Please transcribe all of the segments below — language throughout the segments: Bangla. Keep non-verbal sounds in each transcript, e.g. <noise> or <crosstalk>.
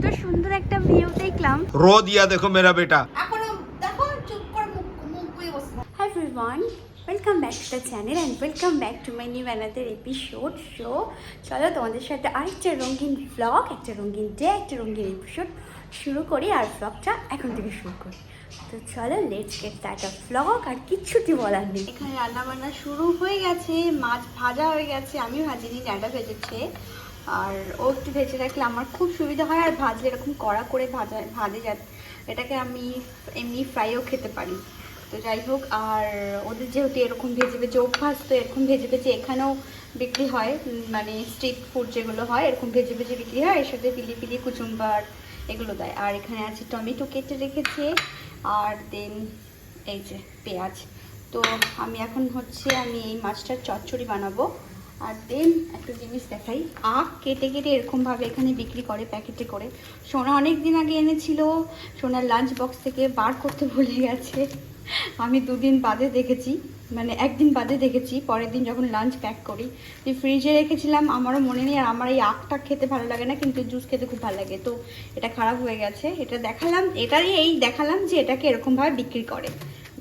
এত সুন্দর একটা ভিউ দেখলাম। রো দিয়া দেখো মেরা বেটা। Everyone welcome back to the channel and welcome back to my new another episode show চলো তোমাদের সাথে আরেকটা রঙিন ব্লগ একটা রঙিন ডে একটা রঙিন এপিসোড শুরু করি আর ব্লগটা এখন থেকে শুরু করি। তো চলো let's get that a blog আর কিচ্ছুটি বলার নেই। এখানে রান্নাবান্না শুরু হয়ে গেছে মাছ ভাজা হয়ে গেছে আমি ভাজিনি ডাটা ভেজেছে। আর ও একটু ভেজে রাখলে আমার খুব সুবিধা হয়, আর ভাজলে এরকম কড়া করে ভাজা, ভাজে যা এটাকে আমি এমনি ফ্রাইও খেতে পারি। তো যাই হোক, আর ওদের যেহেতু এরকম ভেজে ভেজে অভ্যাস তো এরকম ভেজে ভেজে এখানেও বিক্রি হয় মানে স্ট্রিট ফুড যেগুলো হয়, এরকম ভেজে ভেজে বিক্রি হয়, এর সাথে পিলি পিলি কুচুম্বার এগুলো দেয়। আর এখানে আছে টমেটো কেটে রেখেছে, আর দেন এই যে পেঁয়াজ। তো আমি এখন হচ্ছে, আমি এই মাছটার চচ্চড়ি বানাবো। আর দেন একটা জিনিস দেখাই। আখ কেটে কেটে এরকমভাবে এখানে বিক্রি করে, প্যাকেটে করে। সোনা অনেক দিন আগে এনেছিল, সোনার লাঞ্চ বক্স থেকে বার করতে ভুলে গেছে। আমি দুদিন বাদে দেখেছি মানে একদিন বাদে দেখেছি, পরের দিন যখন লাঞ্চ প্যাক করি। তুই ফ্রিজে রেখেছিলাম, আমারও মনে নেই আর আমার এই আখটা খেতে ভালো লাগে না, কিন্তু জুস খেতে খুব ভালো লাগে। তো এটা খারাপ হয়ে গেছে, এটা দেখালাম, এটারই এই দেখালাম যে এটাকে এরকমভাবে বিক্রি করে।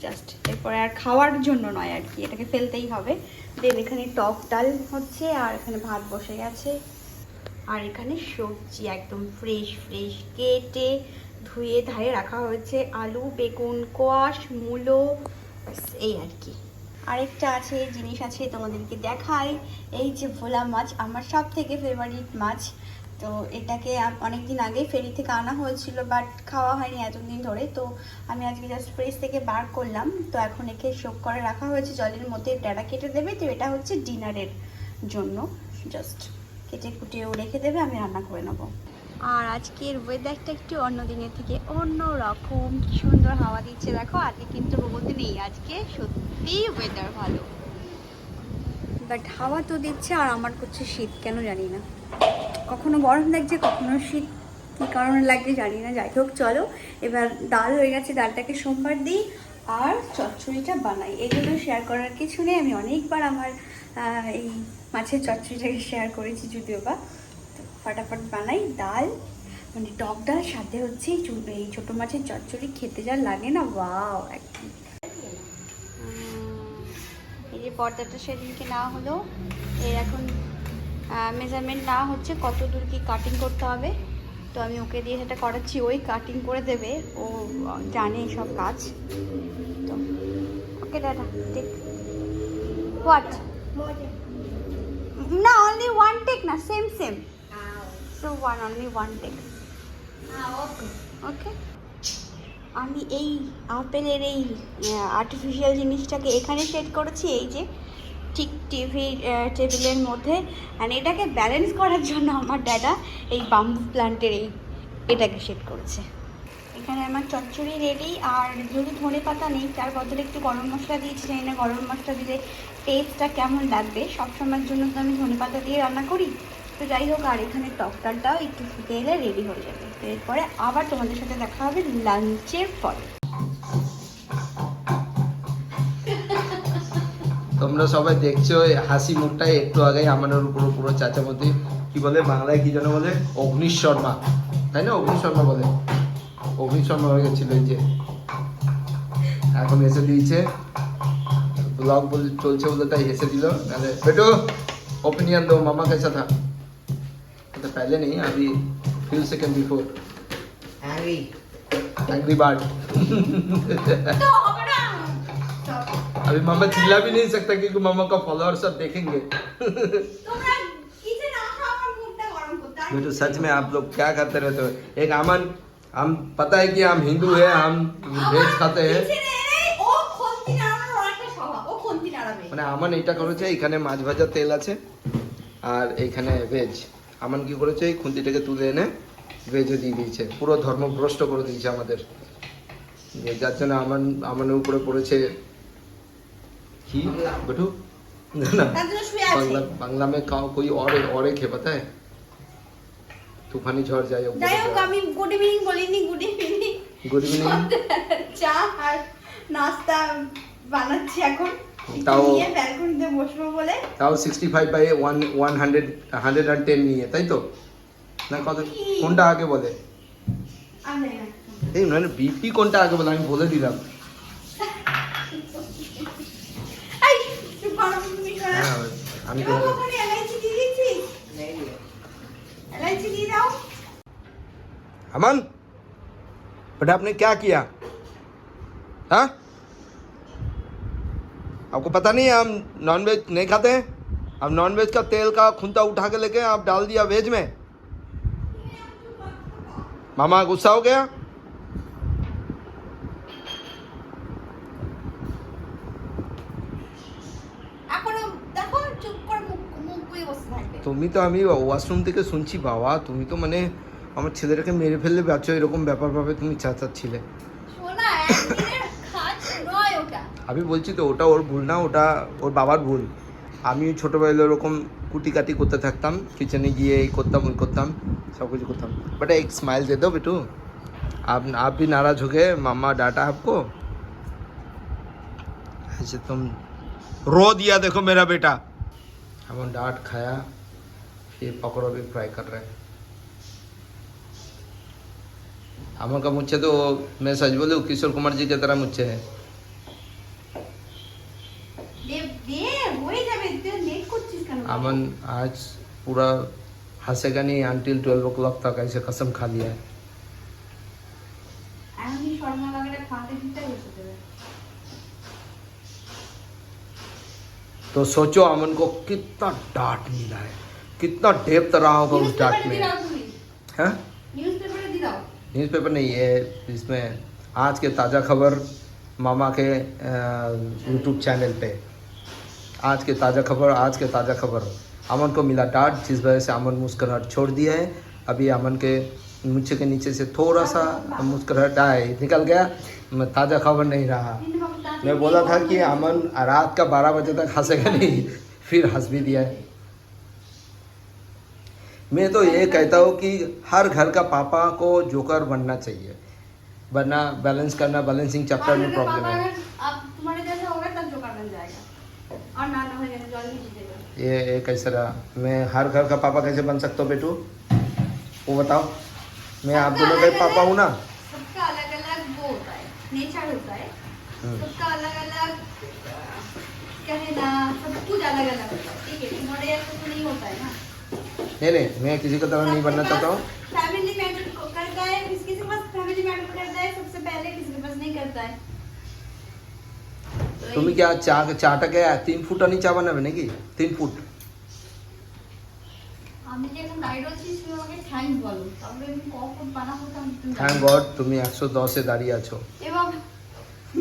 জাস্ট এরপরে আর খাওয়ার জন্য নয় আর কি, এটাকে ফেলতেই হবে। দেন এখানে টক ডাল হচ্ছে আর এখানে ভাত বসে গেছে। আর এখানে সবজি একদম ফ্রেশ ফ্রেশ কেটে, ধুয়ে ধারে রাখা হয়েছে। আলু, বেগুন, কোয়াশ, মূলো এই আর কি। আরেকটা আছে, জিনিস আছে তোমাদেরকে দেখাই। এই যে ভোলা মাছ, আমার সব থেকে ফেভারিট মাছ। তো এটাকে অনেক দিন আগে ফেরি থেকে আনা হয়েছিল বাট খাওয়া হয়নি এতদিন ধরে। তো আমি আজকে জাস্ট ফ্রিজ থেকে বার করলাম। তো এখন একে শোক করে রাখা হয়েছে। জলের মধ্যে ডাটা কেটে দেবে। তো এটা হচ্ছে ডিনারের জন্য। জাস্ট কেটে কুটিয়েও রেখে দেবে। আমি রান্না করে নেব। আর আজকের ওয়েদারটা একটু অন্য দিনের থেকে অন্য রকম সুন্দর হাওয়া দিচ্ছে। দেখো, আজকে কিন্তু রোদ নেই। আজকে সত্যি ওয়েদার ভালো। বাট হাওয়া তো দিচ্ছে, আর আমার করছে শীত। কেন জানি না। কখনো গরম লাগছে, কখনো শীত। কী কারণে লাগছে জানি না। যাই হোক, চলো। এবার ডাল হয়ে গেছে, ডালটাকে সোমবার দিই আর চচ্চড়িটা বানাই। এগুলো শেয়ার করার কিছু নেই। আমি অনেকবার আমার এই মাছের চচ্চড়িটাকে শেয়ার করেছি যদিও বা। ফটাফট বানাই ডাল। মানে টক ডাল, সাথে হচ্ছে এই ছোটো মাছের চচ্চড়ি। খেতে যা লাগে না, ওয়াও, একদম। এই যে পর্দাটা সেদিনকে না হলো। এর এখন মেজারমেন্ট না হচ্ছে কত দূর কি কাটিং করতে হবে। তো আমি ওকে দিয়ে সেটা করাচ্ছি, ওই কাটিং করে দেবে। ও জানে সব কাজ। তো ওকে দাদা টেক হোয়াট না অনলি ওয়ান টেক না same same so one only one take okay আমি এই আপেলের এই আর্টিফিশিয়াল জিনিসটাকে এখানে সেট করেছি, এই যে ঠিক টিভি টেবিলের মধ্যে। অ্যান্ড এটাকে ব্যালেন্স করার জন্য আমার দাদা এই বাম্বু প্লান্টের এই এটাকে সেট করেছে। এখানে আমার চচ্চড়ি রেডি আর যদি ধনে পাতা নেই, তার বদলে একটু গরম মশলা দিয়েছি, জানি না গরম মশলা দিলে টেস্টটা কেমন লাগবে। সবসময়ের জন্য তো আমি ধনে পাতা দিয়ে রান্না করি। তো যাই হোক, আর এখানে টকটারটাও একটু ফুটে এলে রেডি হয়ে যাবে। তো এরপরে আবার তোমাদের সাথে দেখা হবে লাঞ্চের পরে। তোমরা সবাই দেখছো এই হাসি মুখটাই একটু আগে আমাদের উপর পুরো চাচামতি কি বলে বাংলায় কি যেন বলে অগ্নিশ শর্মা তাই না অগ্নিশ শর্মা বলে অগ্নিশ শর্মা হয়ে গেছিল এই যে এখন এসে দিয়েছে ব্লগ বলে চলছে বলে তাই এসে দিল নাহলে বেটো ओपिनियन दो मामा कैसा था तो पहले नहीं अभी few second before Angry. Angry bird अभी मामा चिल्ला भी नहीं सकता क्योंकि मामा का फॉलोअर सब देखेंगे তোমরা কিচেন আসো আমার মুখটা গরম করতে আর बेटो सच में आप लोग क्या करते रहते हो एक अमन हम पता है कि हम हिंदू हैं हम वेज खाते हैं কিচেনে এলেই ও খন্তি নাড়ানোর ওর একটা স্বভাব ও খন্তি নাড়াবে মানে আমান এইটা করেছে এখানে মাছ ভাজার তেল আছে আর এইখানে ভেজ আমান কি করেছে এই খুন্তিটাকে তুলে এনে ভেজে দিয়ে দিয়েছে পুরো ধর্মভ্রষ্ট করে দিয়েছে আমাদের যে যার জন্য আমান আমানের উপরে পড়েছে কি বাংলা। বেটু না তার জন্য শুয়ে আছে बांग्ला बांग्ला में का कोई और और एक है पता है तूफानी झड़ जाए যাই হোক আমি গুড ইভিনিং বলিনি গুড ইভিনিং गुड इवनिंग চা আর নাস্তা বানাচ্ছি এখন তাও- নিয়ে ব্যালকনিতে বসবো বলে তাও sixty five by one one hundred hundred and ten নিয়ে তাই তো না কত কোনটা আগে বলে আমি জানি না। এই মানে বিপি কোনটা আগে বলে আমি বলে দিলাম আমি তো এবার ওখানে এলাইচি দিয়ে দিচ্ছিস? এলাইচি দিয়ে দাও। अमन बेटा आपने क्या किया हाँ आपको पता नहीं है हम नॉनवेज नहीं खाते हैं अब नॉनवेज का तेल का खुंता उठा के लेके आप डाल दिया वेज में मामा गुस्सा हो गया তুমি তো আমি ওয়াশরুম থেকে শুনছি বাবা তুমি তো মানে আমার ছেলেটাকে মেরে ফেললে বাচ্চা এরকম ব্যাপার ভাবে তুমি চাচাচ্ছিলে শোনা একদিনের কাজ নয় ওটা আমি বলছি তো ওটা ওর ভুল না ওটা ওর বাবার ভুল আমি ছোটোবেলায় ওরকম কুটি কাটি করতে থাকতাম কিচেনে গিয়ে এই করতাম ওই করতাম সব কিছু করতাম बट एक स्माइल दे दो बेटू आप आप भी नाराज हो गए मामा डांटा आपको ऐसे तुम रो दिया देखो मेरा बेटा हम डांट खाया ये पकौड़ों भी फ्राई कर रहे हैं। हम का मुझे तो मैं सच बोलू किशोर कुमार जी की तरह मुझे है। अमन आज पूरा हंसेगा नहीं अंटिल ट्वेल्व ओ क्लॉक तक ऐसे कसम खा लिया है। तो सोचो अमन को कितना डांट मिला है। कितना डेप्थ रहा होगा उस डाट में। हाँ? न्यूज़ पेपर नहीं है इसमें आज के ताज़ा खबर मामा के यूट्यूब चैनल पे। आज के ताज़ा खबर आज के ताज़ा खबर। अमन को मिला डांट जिस वजह से अमन मुस्कुराहट छोड़ दिया है। अभी अमन के मुझे के नीचे से थोड़ा सा मुस्कुराहट आए निकल गया। मैं ताज़ा खबर नहीं रहा। मैं बोला था कि अमन रात का बारह बजे तक हंसेगा नहीं। फिर हंस भी दिया है। मैं तो ये कहता हूँ कि हर घर का पापा को जोकर बनना चाहिए। वरना बैलेंस करना बैलेंसिंग चैप्टर में प्रॉब्लम है। अगर अब तुम्हारे जैसा होगा तब जोकर बन जाएगा। और ना ना हो जीतेगा ये ये कैसे रहा? मैं हर घर का पापा कैसे बन सकता हूँ बेटू? वो बताओ। मैं आप दोनों का पापा हूँ ना? सबका अलग अलग वो होता है नेचर होता है। हम्म। सबका अलग अलग कहे ना सब कुछ अलग अलग होता है। ठीक है जैसा तो नहीं होता है ना? नहीं नहीं मैं किसी की तरह नहीं बनना चाहता हूँ फैमिली मैटर करता है किसी किसी के पास फैमिली मैटर करता है सबसे पहले किसी के पास नहीं करता है तो তুমি কি আর চা চাটাকে তিন ফুট আনি চা বানাবে নাকি তিন ফুট আমি যে এখন গাইড আছি তুমি আমাকে থ্যাঙ্কস বলো তারপরে আমি কখন বানাবো তো আমি তুমি থ্যাংক গড তুমি একশো দশে দাঁড়িয়ে আছো এবং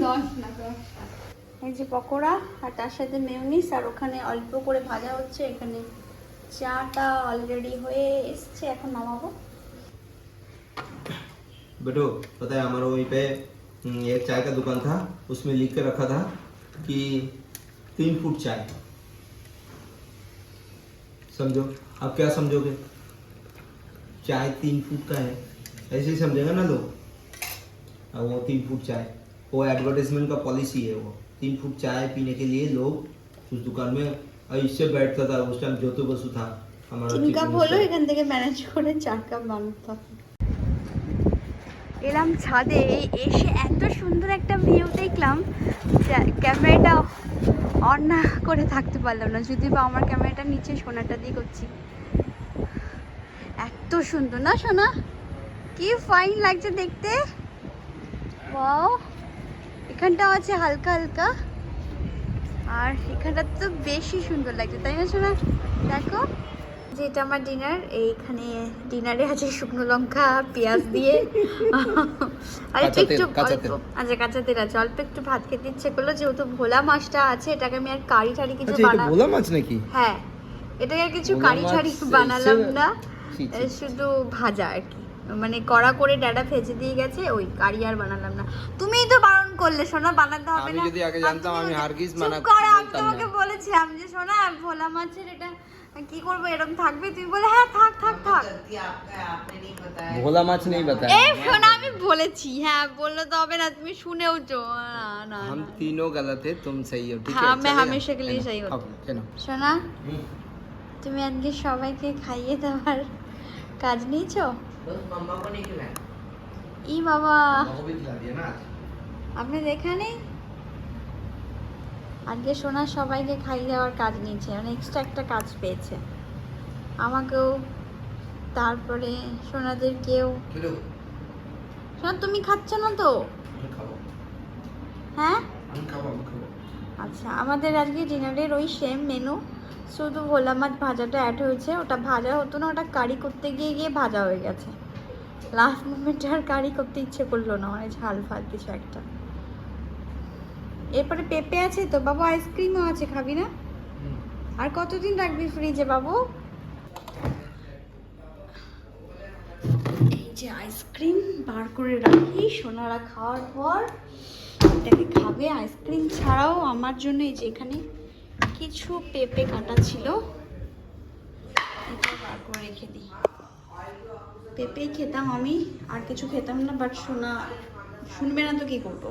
দশ না দশ এই যে পকোড়া আর তার সাথে মেয়নিস আর ওখানে অল্প করে ভাজা হচ্ছে এখানে চাটা অলরেডি হয়ে এসছে এখন নামাবো बेटो पता है हमारा वहीं पे हम्म, एक चाय का दुकान था उसमें लिख के रखा था कि तीन फुट चाय समझो आप क्या समझोगे चाय तीन फुट का है ऐसे ही समझेगा ना लोग अब वो तीन फुट चाय वो एडवर्टाइजमेंट का पॉलिसी है वो तीन फुट चाय पीने के लिए लोग उस दुकान में और इससे बैठता था उस टाइम ज्योति बसु था हमारा তিন chief কাপ minister। হলো এখান থেকে ম্যানেজ করে চার কাপ বানাতে হবে এলাম ছাদে এসে এত সুন্দর একটা ভিউ দেখলাম যা- ক্যামেরাটা অন না করে থাকতে পারলাম না যদি বা আমার ক্যামেরাটা নিচে সোনাটা দিয়ে করছি এত সুন্দর না সোনা কি ফাইন লাগছে দেখতে ওয়াও এখানটাও আছে হালকা হালকা আর এখানটা তো বেশি সুন্দর লাগছে তাই না সোনা? দেখো যে এটা আমার ডিনার এইখানে ডিনারে আছে শুকনো লঙ্কা পেঁয়াজ দিয়ে। <laughs> আর একটু একটু। আচ্ছা কাঁচা তেল আছে অল্প একটু ভাত খেতে ইচ্ছে করল যেহেতু ভোলা মাছটা আছে এটাকে আমি আর কারি ঠারি কিছু আচ্ছা এটা বানা ভোলা মাছ নাকি? হ্যাঁ এটাকে আর কিছু কারি ঠারি বানালাম না শুধু ভাজা আর কি। মানে কড়া করে ডাটা ভেজে দিয়ে গেছে ওই কারি আর বানালাম না তুমিই তো বারণ করলে সোনা বানাতে হবে আমি না যদি আগে আর জানতাম, তুমি আমি আমাকে- হারগিজ চুপ বানা- করো, আমি বলতাম তোমাকে না। বলেছিলাম যে সোনা ভোলা মাছের এটা কি করবো এরকম থাকবে তুমি বলে হ্যাঁ থাক থাক থাক ভোলা মাছ নেই बताया এই সোনা আমি বলেছি হ্যাঁ বললে তো হবে না তুমি শুনেও তো না না हम না। तीनों गलत है तुम सही हो ठीक हाँ, है मैं चलेगा? हमेशा के लिए चलो, सही हूँ। खाओ, चलो সোনা তুমি আজকে সবাইকে খাইয়ে দেওয়ার কাজ নিয়েছো ই বাবা। আপনাদের এখানে আজকে সোনা সবাইকে খাই দেওয়ার কাজ নিয়েছে মানে এক্সট্রা একটা কাজ পেয়েছে আমাকেও তারপরে সোনাদের কেউ সোনা তুমি খাচ্ছ না তো হ্যাঁ আচ্ছা আমাদের আজকে ডিনারের ওই সেম মেনু শুধু ভোলা মাছ ভাজাটা অ্যাড হয়েছে ওটা ভাজা হতো না ওটা কারি করতে গিয়ে গিয়ে ভাজা হয়ে গেছে। লাস্ট মোমেন্টে আর কারি করতে ইচ্ছে করল না মানে ঝাল ফাল কিছু একটা। এরপরে পেঁপে আছে তো? বাবু আইসক্রিমও আছে খাবি না? আর কতদিন রাখবি ফ্রিজে বাবু? এই যে আইসক্রিম বার করে রাখি সোনারা খাওয়ার পর এটাকে খাবে। আইসক্রিম ছাড়াও আমার জন্য এই যে এখানে কিছু পেঁপে কাটা ছিল। এটা রেখে দিই। খেতাম আমি, আর কিছু খেতাম না বাট শোনা শুনবে না তো কি করব?